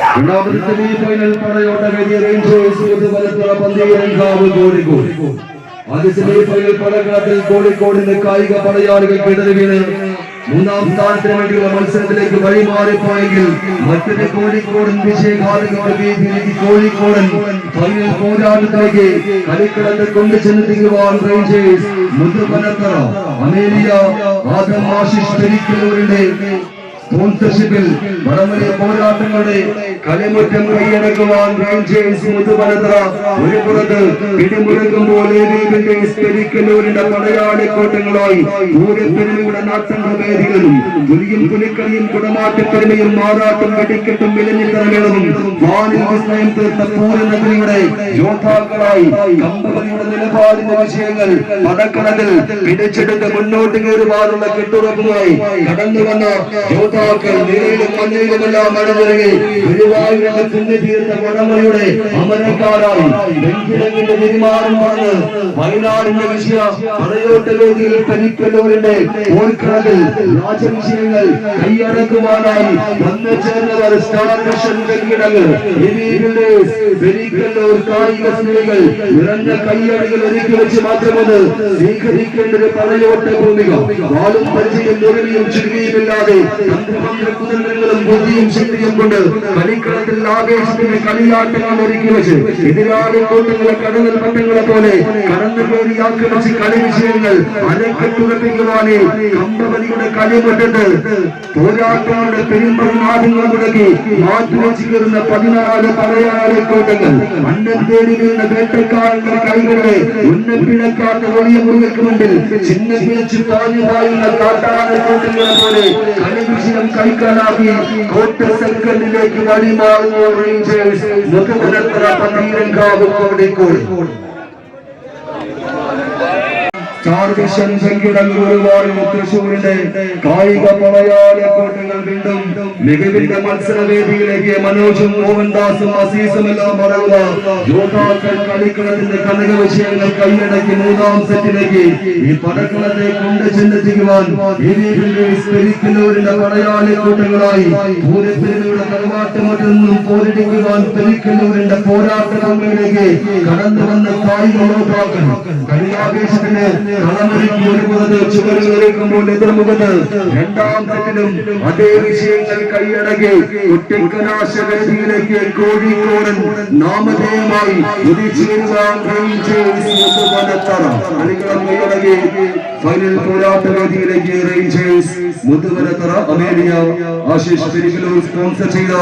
രണ്ടാമത്തെ semi final പടയോട്ട വേദിയ റേഞ്ചേഴ്സ് പുതുവലത്തുറ പന്തീരങ്കാവ് കോഴിക്കോട് ആദ്യ സെമി ഫൈനൽ പടകളത്തിൽ കോഴിക്കോടിന്റെ കായിക പടയാളികൾ കിടറി മൂന്നാം സ്ഥാനത്തിന് വേണ്ടിയുള്ള മത്സരത്തിലേക്ക് വഴിമാറിപ്പോയെങ്കിൽ മറ്റൊരു കോഴിക്കോടൻ കോഴിക്കോടൻ ഫൈനൽ പോരാട്ടത്തിലേക്ക് കളിക്കളത്തെ കൊണ്ടു ചെന്നെത്തിക്കുവാൻ റേഞ്ചേഴ്സ് മുതുപനത്തറ അമേലിയ ആദം ആശിഷ് പെരിക്കലൂരിന്റെ സ്പോൺസർഷിപ്പിൽ വടമലയ പോരാട്ടങ്ങളുടെ കളിമുറ്റം കൈയടക്കുവാൻ റേഞ്ചേഴ്സ് മുതുപനത്ര ഒരു പുറത്ത് പിടിമുഴക്കുമ്പോൾ പെരിക്കല്ലൂരിന്റെ പടയാളി കോട്ടങ്ങളായി പൂരപ്പെരുമയുടെ നാട്ടങ്ങളുടെ വേദികളിലും പുലിയും പുലിക്കളിയും കുടമാറ്റപ്പെരുമയും മാറാട്ടും വെടിക്കെട്ടും വിലഞ്ഞിത്തരമേളവും വാനിൽ വിസ്മയം തീർത്ത പൂരനഗരിയുടെ യോദ്ധാക്കളായി കമ്പനിയുടെ നിലപാടിന്റെ വിഷയങ്ങൾ പടക്കണത്തിൽ പിടിച്ചെടുത്ത് മുന്നോട്ട് കയറുവാനുള്ള കെട്ടുറപ്പുമായി കടന്നു വന്ന യോദ്ധാക്കൾ നിലയിലും മഞ്ഞയിലുമെല്ലാം അണിനിറങ്ങി ഗുരുവായൂരങ്ങൾ തിന്നു തീർത്ത വടമലയുടെ അമരക്കാരായി വെഞ്ചിരങ്ങിന്റെ പെരുമാറും പറഞ്ഞ് വയനാടിന്റെ വിഷയ പറയോട്ട വേദിയിൽ പരിക്കല്ലൂരിന്റെ ഓർക്കണതിൽ രാജവിഷയങ്ങൾ കൈയടക്കുവാനായി വന്നു ചേർന്നവർ സ്റ്റാർ മിഷൻ കായിക സ്ത്രീകൾ നിറഞ്ഞ കൈയടികൾ ഒരുക്കി വെച്ച് മാത്രമത് സ്വീകരിക്കേണ്ടത് പടയോട്ട ഭൂമിക വാളും പരിചയം മുറിവിയും ചുരുങ്ങിയുമില്ലാതെ കുതന്ത്രങ്ങളും ബുദ്ധിയും ശക്തിയും കൊണ്ട് കളിക്കളത്തിൽ ആവേശത്തിന് കളിയാട്ടങ്ങൾ ഒരുക്കി വെച്ച് എതിരാളി കൂട്ടങ്ങളെ കടന്നൽ പട്ടങ്ങളെ പോലെ കടന്നു കയറി ആക്രമിച്ച് കളി വിഷയങ്ങൾ അരക്കെട്ടുറപ്പിക്കുവാനേ കമ്പവലിയുടെ കളിമുറ്റത്ത് പോരാട്ടങ്ങളുടെ പെരുമ്പനാഥങ്ങൾ മുടക്കി മാറ്റുവെച്ച് കയറുന്ന പതിനാല് പടയാളി കൂട്ടങ്ങൾ മണ്ണൻ തേടി വീണ വേട്ടക്കാരന്റെ കൈകളെ ഉന്നപ്പിഴക്കാത്ത വലിയ മുറികൾക്ക് മുമ്പിൽ ചിന്ന പിഴച്ചു താഞ്ഞു പായുന്ന കാട്ടാന കൂട്ടങ്ങളെ പോലെ കളി വിഷയം കൈക്കാലാക്കി കോട്ട സെക്കൻഡിലേക്ക് വഴിമാറുന്നു റേഞ്ചേഴ്സ് മുഖപുരത്തറ പന്തീരങ്കാവ് കോഴിക്കോട് സ്റ്റാർ വിഷൻ സംഗീതം ഗുരുവായൂർ തൃശൂരിന്റെ കായിക പടയാളി കോട്ടങ്ങൾ വീണ്ടും മികവിന്റെ മത്സരവേദിയിലേക്ക് മനോജും മോഹൻദാസും അസീസും എല്ലാം പറയുക യോദ്ധാക്കൾ കളിക്കളത്തിന്റെ കനക വിഷയങ്ങൾ കൈയടക്കി മൂന്നാം സെറ്റിലേക്ക് ഈ പടക്കളത്തെ കൊണ്ട് ചിന്തിക്കുവാൻ പെരിക്കലൂരിന്റെ പടയാളി കൂട്ടങ്ങളായി പൂരപ്പെരുമയുടെ തറവാട്ടുമറ്റിൽ നിന്നും പോരടിക്കുവാൻ പെരിക്കല്ലൂരിന്റെ പോരാട്ട കടന്നു വന്ന കായിക യോദ്ധാക്കൾ കളിയാവേശത്തിന് രണ്ടാം അതേ വിഷയങ്ങൾ കൈയടക്കി ഫൈനൽ ആശിഷ് സ്പോൺസർ ചെയ്ത